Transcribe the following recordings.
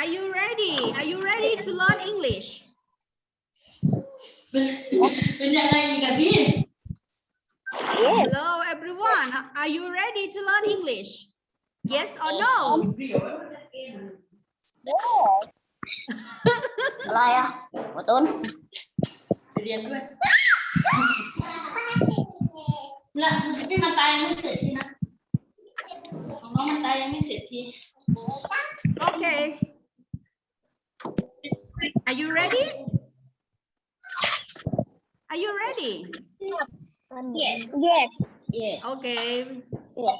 Are you ready Are you ready to learn English เป็นเป็นยังไงอีกอะพี่ Hello everyone Are you ready to learn English Yes or no อะไรอ่ะหัวต้น ไปเรียนด้วยแล้วพี่มันตายยังไม่เสร็จทีนะของน้องมันตายยังไม่เสร็จที Okay Are you ready? Are you ready? Yes. Yes. Yes. Okay. Yes.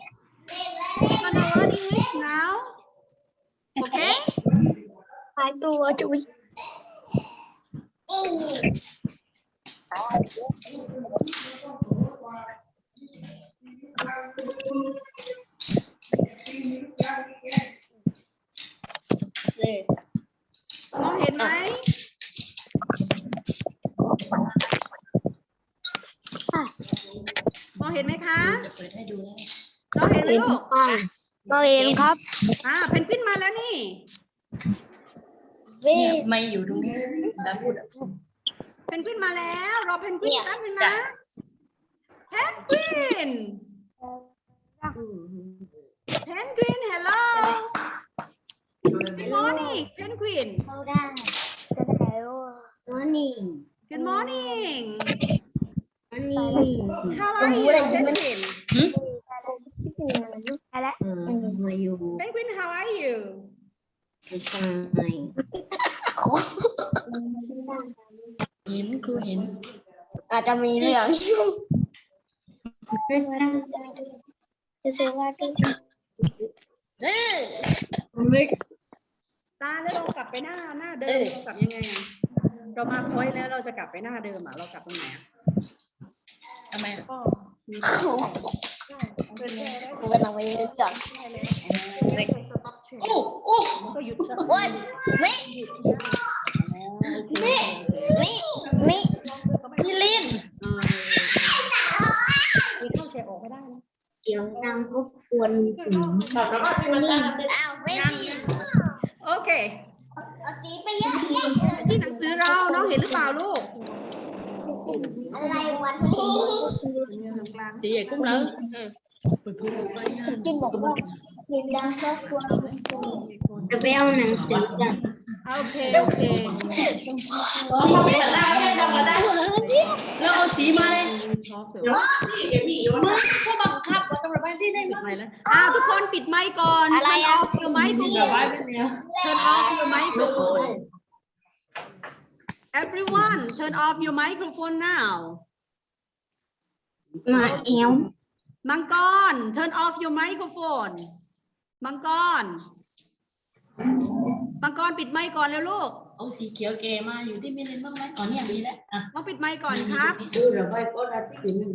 We're gonna learn English now. Okay? I do what we. There. มองเห็นไหมมองเห็นไหมคะจะเปิดให้ดูแล้วมองเห็นไหมลูกมาเห็นครับ อ่าเพนกวินมาแล้วนี่เว้เนี่ยยไม่อยู่ตรงนี้แล้วพูดอะเพนกวินมาแล้วรอเพนกวินเนี่ยแป๊บนึงจ้ะนะเพนกวินเพนกวิน hello good morning เพนกวินเข้าได้ก็ได้ว่านี่ good morning นี่ how ต้อ are งรู้ you อะไรเพยิ่งนมันกวินอะไรมาอยู่เพนกวิน how are you เห็นครูเห็น อาจจะมีเรื่องจะเชื่อว่าก็เออ ตาแล้วเรากลับไปหน้าหน้าเดิมเรากลับยังไงอะเรามาพอยต์แล้วเราจะกลับไปหน้าเดิมอะเรากลับตรงไหนอะทำไมอะก็มีกูเป็นอะไรเรื่องโอ้โอ้ก็หยุดซะวันมิแม่มิมิพี่ลินมีเข้าแชร์ออกไม่ได้นะเสียงดังรบกวนถึงบอกแล้วว่าพี่มันตายอ้าวไม่มี โอเคเอาตีไปเยอะแยะที่หนังสือเราน้องเห็นหรือเปล่าลูกอะไรวันนี้ chị vậy cũng lớn กินบอกว่าเสียงดังรบกวนจะไปเอาหนังสือกันโอเคโอเคแล้วเอาสีมาเลยชอบเถเดี๋ยวอะมึงผู้บังคับว่าตำรว จบ้านที่ได้ปิดไมค์แล้วอ่าทุกคนปิดไมค์ก่อนอะไรอะ Turn off your microphone Turn off your microphone Everyone turn off your microphone now มาเอวมังกร turn off your microphone มังกร มังกรปิดไมค์ก่อนแล้วลูก เอาสีเขียวแกมาอยู่ที่มิลินบ้างไหมอ๋อเนี่ยมีแล้วอะต้องปิดไมค์ก่อนครับดูเดี๋ยวไปก็ได้ที่มิลิน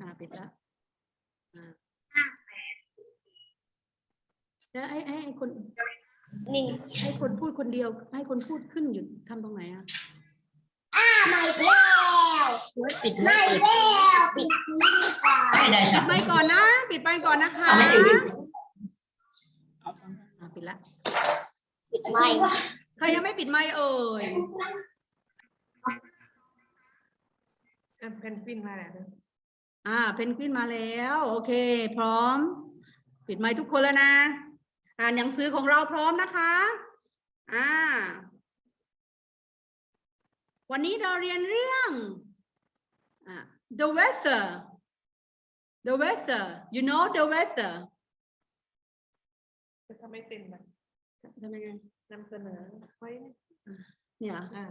อ่าปิดแล้วอ่าแล้วไอ้ไอ้ไอ้คนนี่ให้คนพูดคนเดียวให้คนพูดขึ้นอยู่ทำตรงไหนอะไม่แล้วปิดไม่ไม่เปิดแล้วปิดนี่ก่อนไม่ได้ปิค่ะดไมค์ก่อนนะ ปิดไมค์ก่อนนะคะไม่อยู่ดิอ่าปิดละปิดไม่ใครยังไม่ปิดไมค์เอ่ยเพนกวินมาแล้ว อ่า เพนกวินมาแล้ว โอเค พร้อม ปิดไมค์ทุกคนแล้วนะ อ่านหนังสือของเราพร้อมนะคะ อ่า วันนี้เราเรียนเรื่องอ่า the weather the weather you know the weather จะทำให้เต็มแบบทำยังไงนำเสนอไว้เนี่ยอ่า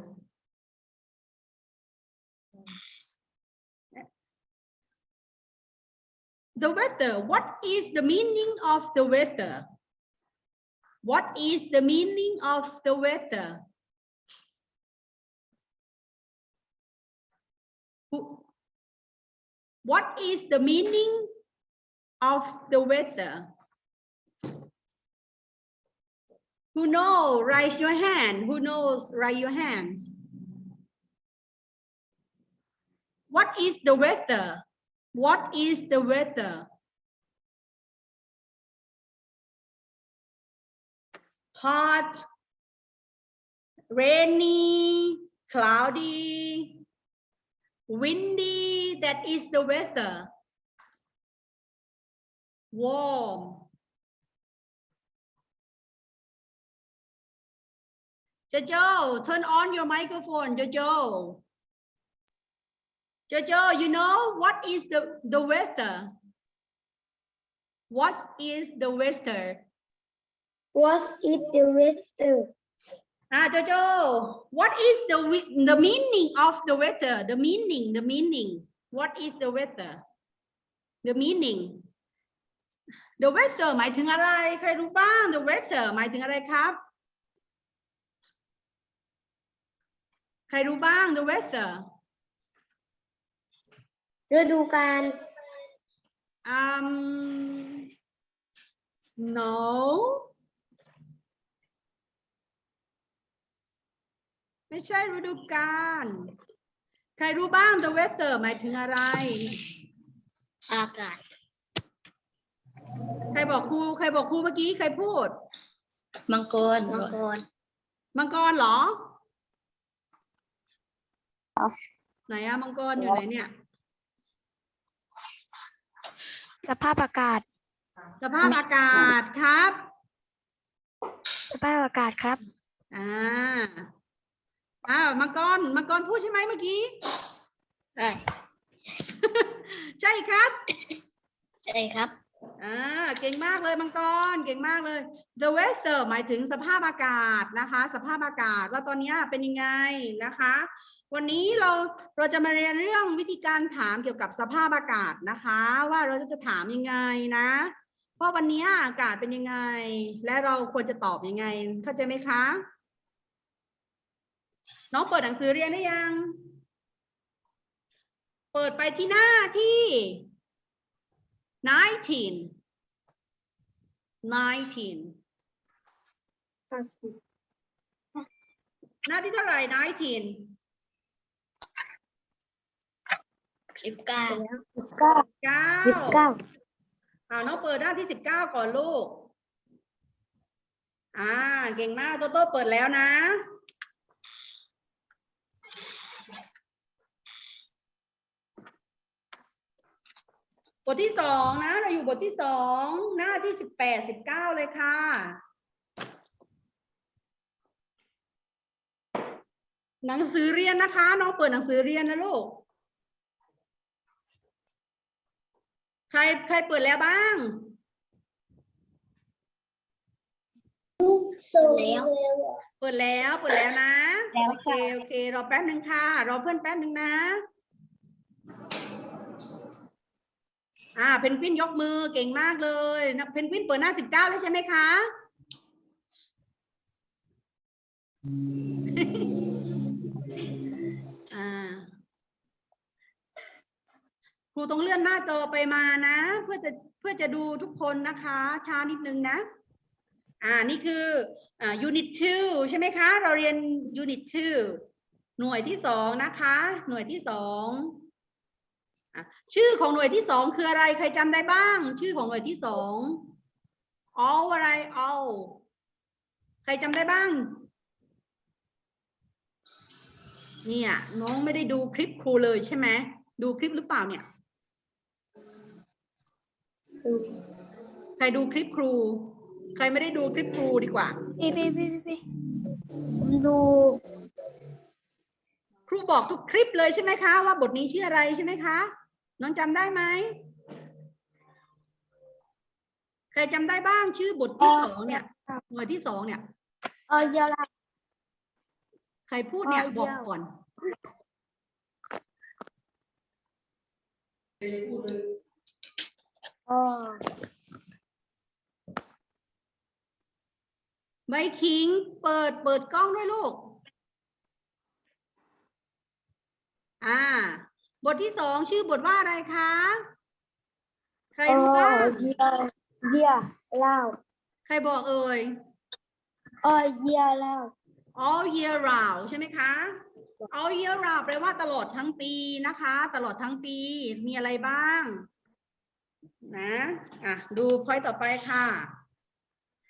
the weather. What is the meaning of the weather? What is the meaning of the weather? What is the meaning of the weather? Who know? Raise your hand. Who knows? Raise your hands. What is the weather what is the weather? Hot rainy cloudy windy that is the weather. Warm. Jojo, turn on your microphone, Jojo. Jojo, you know what is the, the weather? What is the weather? Was it the weather? Ah, Jojo, what is the wi- the meaning of the weather? The meaning, the meaning. What is the weather? The meaning. The weather หมายถึงอะไร ใครรู้บ้าง The weather หมายถึงอะไรครับ ใครรู้บ้าง The weather ฤดูกาล Um, no. ไม่ใช่ฤดูกาลใครรู้บ้าง the weather หมายถึงอะไร อากาศ ใครบอกครู ใครบอกครูเมื่อกี้ ใครพูด มังกรมังกร มังกรเหรอ ไหนอะมังกรอยู่ไหนเนี่ย สภาพอากาศ สภาพอากาศครับ สภาพอากาศครับ อ่า อ้าวมังกรมังกรพูดใช่ไหมเมื่อกี้ ใช่ใช่ครับ ใช่ครับ อ่า เก่งมากเลยมังกร เก่งมากเลย the weather หมายถึงสภาพอากาศนะคะ สภาพอากาศว่าตอนนี้เป็นยังไงนะคะ วันนี้เราเราจะมาเรียนเรื่องวิธีการถามเกี่ยวกับสภาพอากาศนะคะ ว่าเราจะถามยังไงนะเพราะวันนี้อากาศเป็นยังไง และเราควรจะตอบยังไง เข้าใจไหมคะน้องเปิดหนังสือเรียนหรือยัง เปิดไปที่หน้าที่ nineteen nineteen หน้าที่เท่าไหร่ nineteen สิบเก้าเก้าสิบเก้าอ่าน้องเปิดหน้าที่สิบเก้าก่อนลูก อ่า เก่งมากโตโต้เปิดแล้วนะบทที่สองนะ เราอยู่บทที่สองหน้าที่สิบแปดสิบเก้าเลยค่ะหนังสือเรียนนะคะ น้องเปิดหนังสือเรียนนะลูก ใค รใครเปิดแล้วบ้าง สูแล้วเปิดแล้วเปิดแล้วนะแล้วโอเคค่ะโอเค รอแป๊บหนึ่งค่ะ รอเพื่อนแป๊บหนึ่งนะ อ่า เพนกวินยกมือเก่งมากเลยนะเพนกวินเปิดหน้าสิบเก้าแล้วใช่ไหมคะ ครูต้องเลื่อนหน้าจอไปมานะ เพื่อจะเพื่อจะดูทุกคนนะคะ ช้านิดนึงนะ อ่านี่คืออ่า unit two ใช่ไหมคะ เราเรียน unit two หน่วยที่สองนะคะ หน่วยที่สองอชื่อของหน่วยที่สองคืออะไรใครจำได้บ้าง ชื่อของหน่วยที่สอง all อะไร all ใครจำได้บ้าง เนี่ยน้องไม่ได้ดูคลิปครูเลยใช่ไหมดูคลิปหรือเปล่าเนี่ย ใครดูคลิปครู ใครไม่ได้ดูคลิปครูดีกว่า พี่พี่พี่พี่พี่ผมดูครูบอกทุกคลิปเลยใช่ไหมคะ ว่าบทนี้ชื่ออะไรใช่ไหมคะ น้องจำได้ไหมใครจำได้บ้างชื่อบทที่สองเนี่ยหน่วยที่สองเนี่ยออยาลาใครพูดเนี่ยอ๋อบอกเดี๋ยวก่อนอ๋อ ใบคิง เปิดเปิดกล้องด้วยลูก อ่า บทที่สองชื่อบทว่าอะไรคะ ใครรู้บ้างเยียเยียเล่าใครบอกเอ่ยออเยียเล่า all year round ใช่ไหมคะ all year round แปลว่าตลอดทั้งปีนะคะ ตลอดทั้งปีมีอะไรบ้าง นะอะดู point ต่อไปค่ะ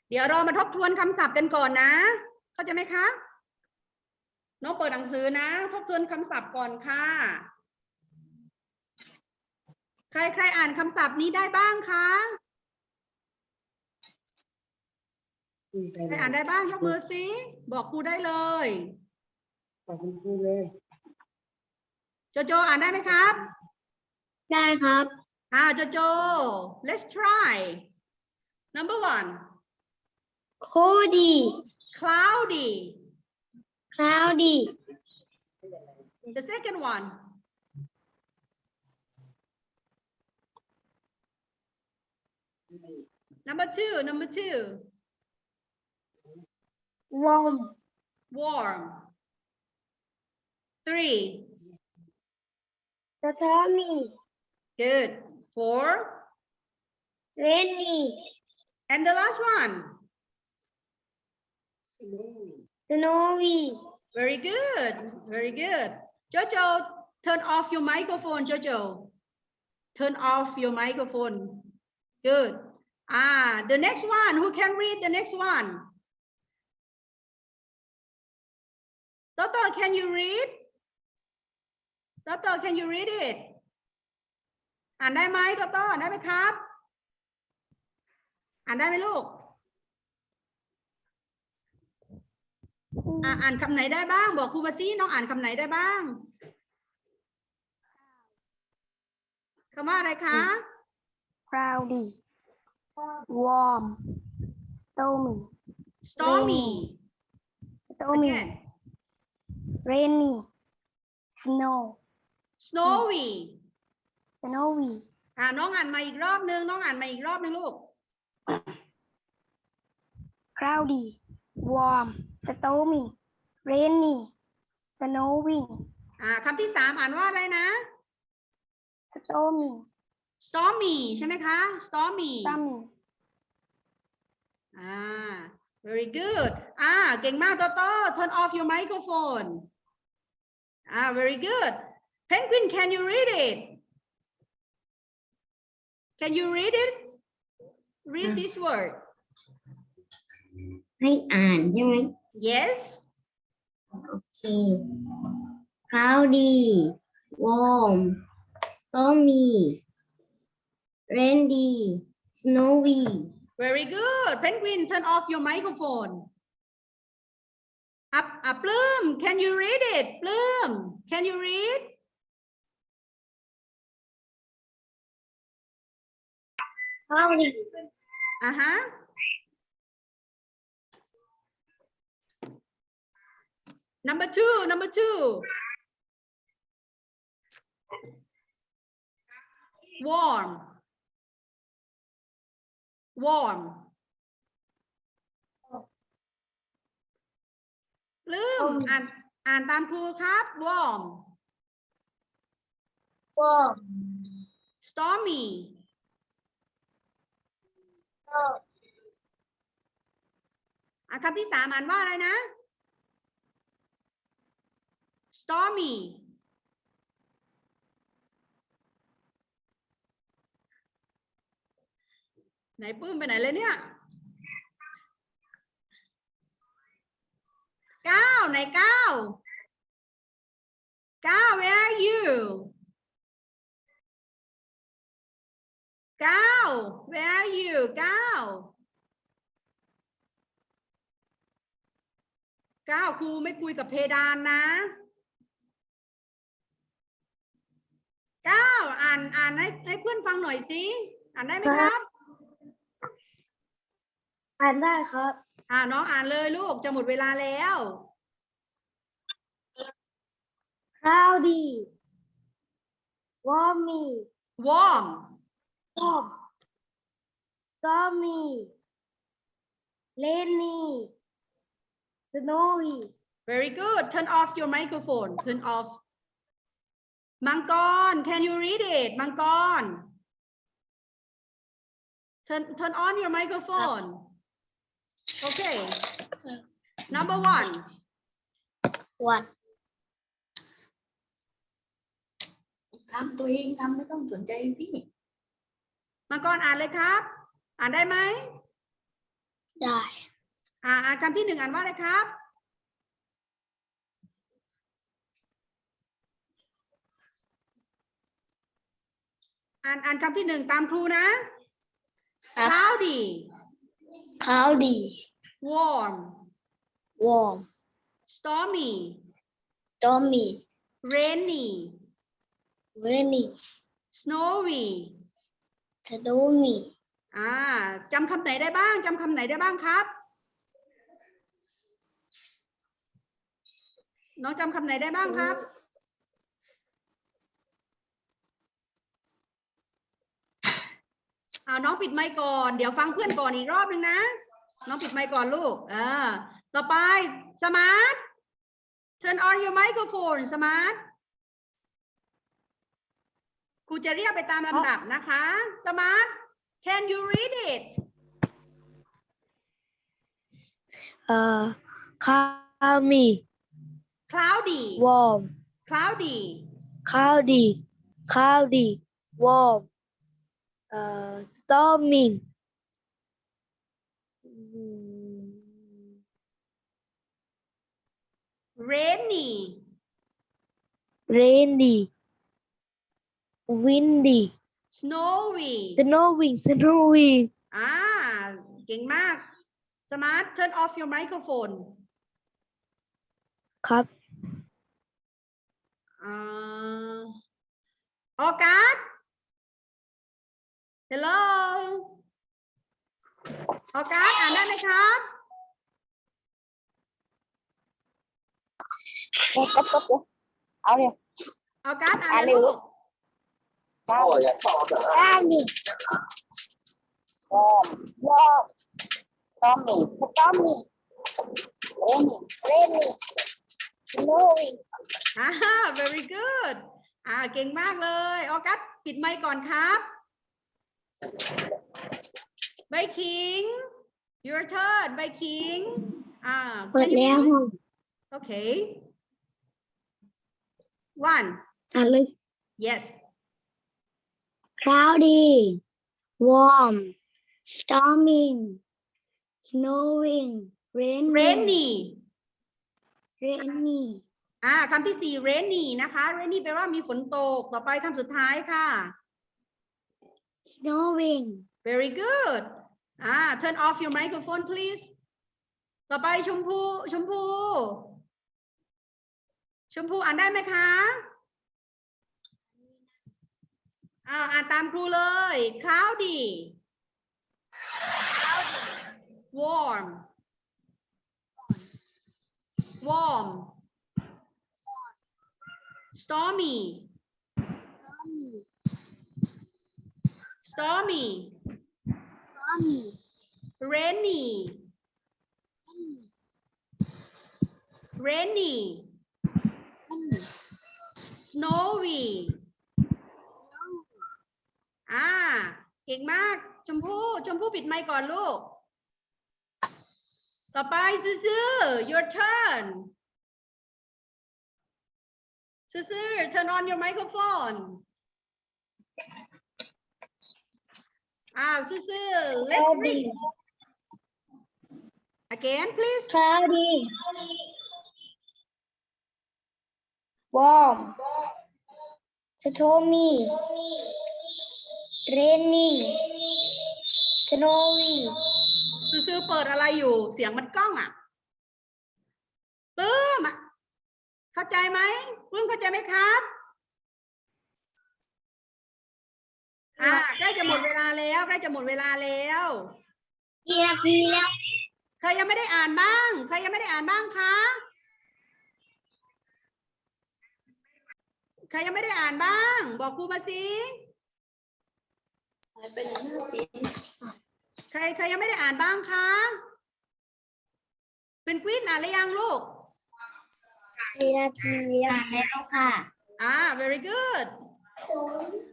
เดี๋ยวเรามาทบทวนคำศัพท์กันก่อนนะ เข้าใจไหมคะน้องเปิดหนังสือนะ ทบทวนคำศัพท์ก่อนค่ะ ใครใครอ่านคำศัพท์นี้ได้บ้างคะใครอ่านได้บ้างยกมือสิบอกครูได้เลยบอกคุณครูเลย โจโจอ่านได้ไหมครับ ได้ครับ อ่าโจโจ let's try number one โคดี cloudy คลาวดี the second one number two number two วอม warm three สตอมี good Four, rainy. And the last one? Snowy. Very good. Very good. Jojo, turn off your microphone, Jojo. Turn off your microphone. Good. Ah, the next one. Who can read the next one? Toto, can you read? Toto, can you read it? อ่านได้ไหมโตโต้ได้ไหมครับ อ่านได้ไหมลูกอะอ่านคำไหนได้บ้าง บอกครูมาสิน้องอ่านคำไหนได้บ้างคำว่าอะไรคะ cloudy warm stormy stormy stormy again rainy snow snowy snowy อ่าน้องอ่านมาอีกรอบนึง น้องอ่านมาอีกรอบนึงลูก cloudy warm stormy rainy snowing อ่าคำที่สามอ่านว่าอะไรนะ stormy stormy ใช่ไหมคะ stormy sunny อ่า very good อ่า เก่งมากโตโต้ turn off your microphone อ่า very good penguin can you read it can you read it read this word ให้อ่านใช่ไหม yes โอเค cloudy warm stormy rainy snowy very good penguin turn off your microphone up up Bloom can you read it Bloom can you read cloudy uh-huh number two number two warm warm ลืมอ่านอ่านตามครูครับ warm warm stormy อะคำที่สามอ่านว่าอะไรนะ stormy ไหนปื้มไปไหนเลยเนี่ยเก้าไหนเก้าเก้า where are you เก้า where are you เก้าเก้าครูไม่คุยกับเพดานนะเก้าอ่านอ่านให้ให้เพื่อนฟังหน่อยสิ อ่านได้ไหมครับ อ่านได้ครับ อ่าน้องอ่านเลยลูก จะหมดเวลาแล้ว cloudy warmy warm warm stormy rainy snowy very good turn off your microphone turn off มังกร can you read it มังกร turn turn on your microphone okay number one what ทำตัวเองทำไม่ต้องสนใจพี่ มังกรอ่านเลยครับ อ่านได้ไหมได้ อ่าอ่านคำที่หนึ่งอ่านว่าอะไรครับ อ่านอ่านคำที่หนึ่งตามครูนะ cloudy ขาวดี warm วอร์ม stormy ตอมมี่ rainy เวนี่ snowy ทะโดมี่อ่าจำคำไหนได้บ้างจำคำไหนได้บ้างครับ น้องจำคำไหนได้บ้างครับอ่าน้องปิดไมค์ก่อน เดี๋ยวฟังเพื่อนก่อนอีกรอบนึงนะ น้องปิดไมค์ก่อนลูก เออ ต่อไปสมาร์ท turn on your microphone สมาร์ท ครูจะเรียกไปตามลำดับนะคะสมาร์ท can you read it เอ่อ cloudy cloudy warm cloudy cloudy cloudy warm เอ่อ storming อืม rainy rainy windy snowy snowing snowing อ่า เก่งมากสมาร์ท turn off your microphone ครับอ่าออกัส hello ออกัสอ่านได้ไหมครับเอาเลยออกัสอ่านเลยลูก cloudy warm warm stormy stormy rainy rainy snowing อ่า very good อ่าเก่งมากเลยออกัสปิดไมค์ก่อนครับใบคิง your turn ใบคิงอ่าเปิดแล้ว Okay. One. อ่านเลย Yes. Cloudy warm storming snowing rainy Rainy. rainy อ่าคำที่สี่ rainy นะคะ rainy แปลว่ามีฝนตก ต่อไปคำสุดท้ายค่ะ snowing Very good. อ่า turn off your microphone please. ต่อไปชมพูชมพู ชมพูอ่านได้ไหมคะ อ่าอ่านตามครูเลย cloudy warm warm stormy stormy rainy rainy snowy อ่า เก่งมาก ชมพู่ ชมพู่ปิดไมค์ก่อนลูก ต่อไปซื่อๆ your turn ซื่อๆ turn on your microphone อ้าวซื่อๆ let's read again please cloudy warm stormy raining snowy ซื่อๆเปิดอะไรอยู่ เสียงมันกล้องอะปลื้มอะเข้าใจไหมปลื้มเข้าใจไหมครับอ่าใกล้จะหมดเวลาแล้วใกล้จะหมดเวลาแล้วกี่นาทีแล้วใครยังไม่ได้อ่านบ้างใครยังไม่ได้อ่านบ้างคะใครยังไม่ได้อ่านบ้าง บอกครูมาสิ เป็นหน้าสีใครใครยังไม่ได้อ่านบ้างคะเป็นกวินอ่านหรือยังลูกกี่นาทีแล้วแล้วค่ะอ่า very good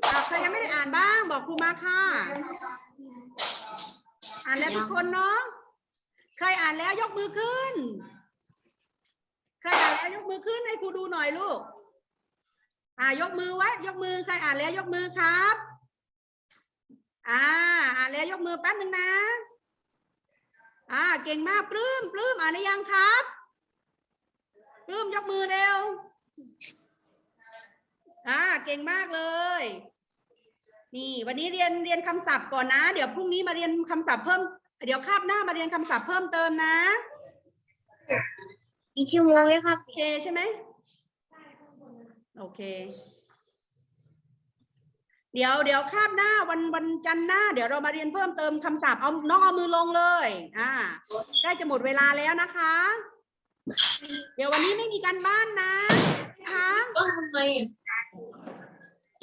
อ่าใครยังไม่ได้อ่านบ้าง บอกครูมาค่ะ อ่านแล้วทุกคนเนาะ ใครอ่านแล้วยกมือขึ้น ใครอ่านแล้วยกมือขึ้นให้ครูดูหน่อยลูก อ่ายกมือไว้ ยกมือ ใครอ่านแล้วยกมือครับ อ่าอ่านแล้วยกมือแป๊บนึงนะ อ่า เก่งมากปลื้มปลื้มอ่านได้ยังครับปลื้มยกมือเร็ว อ่า เก่งมากเลย นี่วันนี้เรียนเรียนคำศัพท์ก่อนนะ เดี๋ยวพรุ่งนี้มาเรียนคำศัพท์เพิ่ม เดี๋ยวคาบหน้ามาเรียนคำศัพท์เพิ่มเติมนะอีกชั่วโมงเลยครับโอเคใช่ไหมโอเค เดี๋ยวเดี๋ยวคาบหน้าวันวันจันทร์หน้า เดี๋ยวเรามาเรียนเพิ่มเติมคำศัพท์เอาน้องเอามือลงเลย อ่าใกล้จะหมดเวลาแล้วนะคะ เดี๋ยววันนี้ไม่มีการบ้านนะนะคะก็ทำไม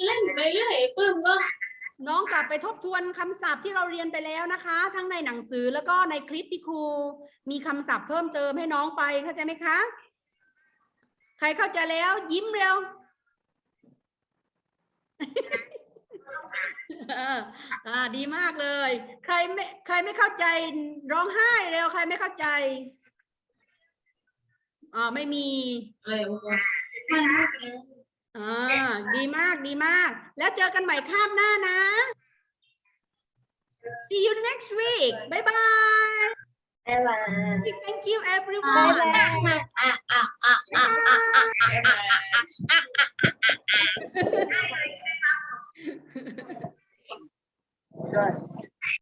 เล่นไปเรื่อยปื้มก็น้องกลับไปทบทวนคำศัพท์ที่เราเรียนไปแล้วนะคะ ทั้งในหนังสือแล้วก็ในคลิปที่ครู มีคำศัพท์เพิ่มเติมให้น้องไปเข้าใจไหมคะ ใครเข้าใจแล้วยิ้มเร็วเอาดีมากเลย ใครไม่ใครไม่เข้าใจร้องไห้เร็วใครไม่เข้าใจอ๋อไม่มีเร็วอ่าดีมากดีมาก แล้วเจอกันใหม่คาบหน้านะ See you next week bye bye bye bye thank you everyone bye bye อะอะอะอะอะอะอะอะอะอะ Okay.